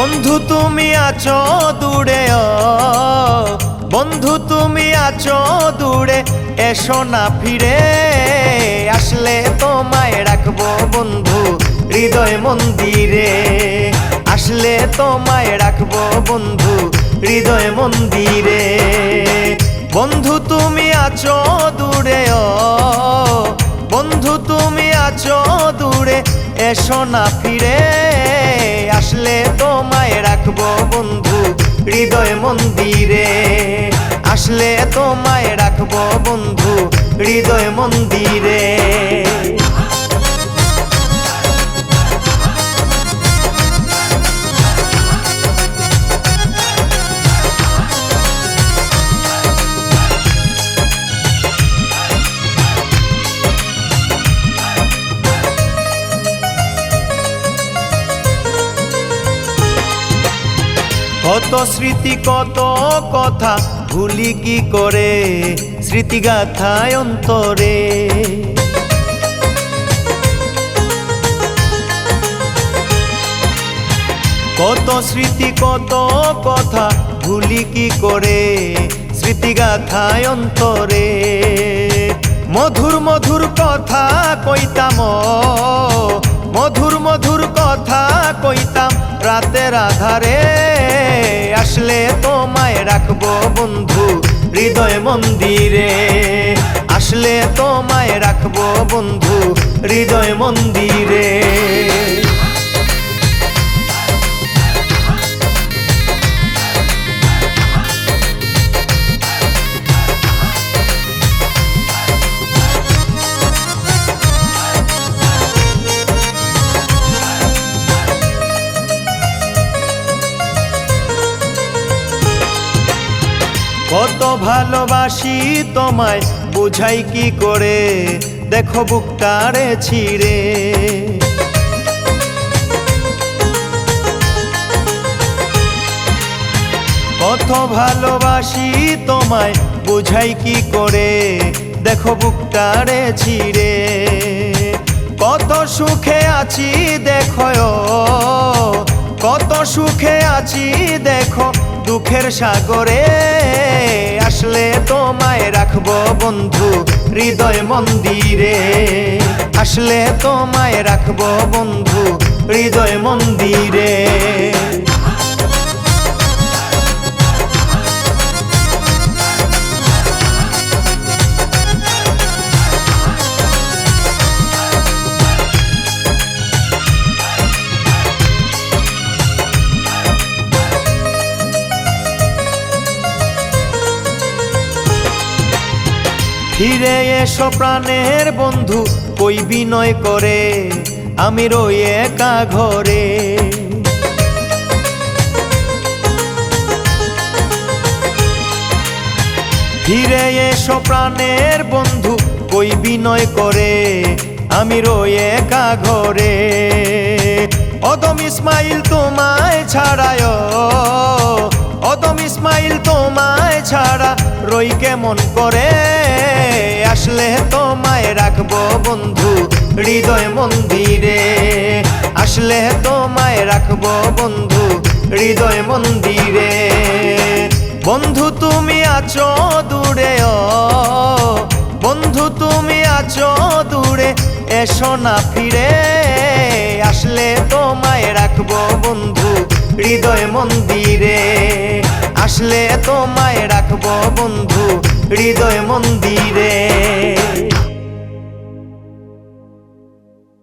বন্ধু তুমি আছো দূরে বন্ধু তুমি আছো দূরে, এসো না ফিরে। আসলে তোমায় রাখব বন্ধু হৃদয় মন্দিরে। আসলে তোমায় রাখব বন্ধু হৃদয় মন্দিরে। বন্ধু তুমি আছো দূরে বন্ধু তুমি আছো দূরে, এসো না ফিরে। আসলে রাখব বন্ধু হৃদয় মন্দিরে। আসলে তোমায় রাখব বন্ধু হৃদয় মন্দিরে। কত স্মৃতি, কত কথা, ভুলি কি করে? স্মৃতিগাথায় অন্তরে। কত স্মৃতি, কত কথা, ভুলি কি করে? স্মৃতিগাথায় অন্তরে। মধুর মধুর কথা কইতাম, মধুর মধুর কথা কইতাম, রাতের আধারে আসলে তোমায় রাখব বন্ধু হৃদয় মন্দিরে। আসলে তোমায় রাখব বন্ধু হৃদয় মন্দিরে। কত ভালোবাসি তোমায়, বুঝাই কি করে? দেখো বুকটারে ছিঁড়ে। কত ভালোবাসি তোমায়, বুঝাই কি করে? দেখো বুকটারে ছিঁড়ে। কত সুখে আছি, দেখো কত সুখে আছি, দেখো দুঃখের সাগরে আসলে তোমায় রাখব বন্ধু হৃদয় মন্দিরে। আসলে তোমায় রাখব বন্ধু হৃদয় মন্দিরে। ফিরে এসো প্রাণের বন্ধু, কই বিনয় করে? আমি রই একা ঘরে। ফিরে এসো প্রাণের বন্ধু, কই বিনয় করে? আমি রই একা ঘরে। অদম ইসমাইল তোমায় ছাড়ায় ছাড়া রই কেমন করে? আসলে তোমায় রাখব বন্ধু হৃদয় মন্দিরে। আসলে তোমায় রাখব বন্ধু হৃদয় মন্দিরে। বন্ধু তুমি আছো দূরে, ও। বন্ধু তুমি আছো দূরে, এসো না ফিরে। আসলে তোমায় রাখব বন্ধু হৃদয় মন্দিরে। আসলে তোমায় হৃদয় মন্দিরে।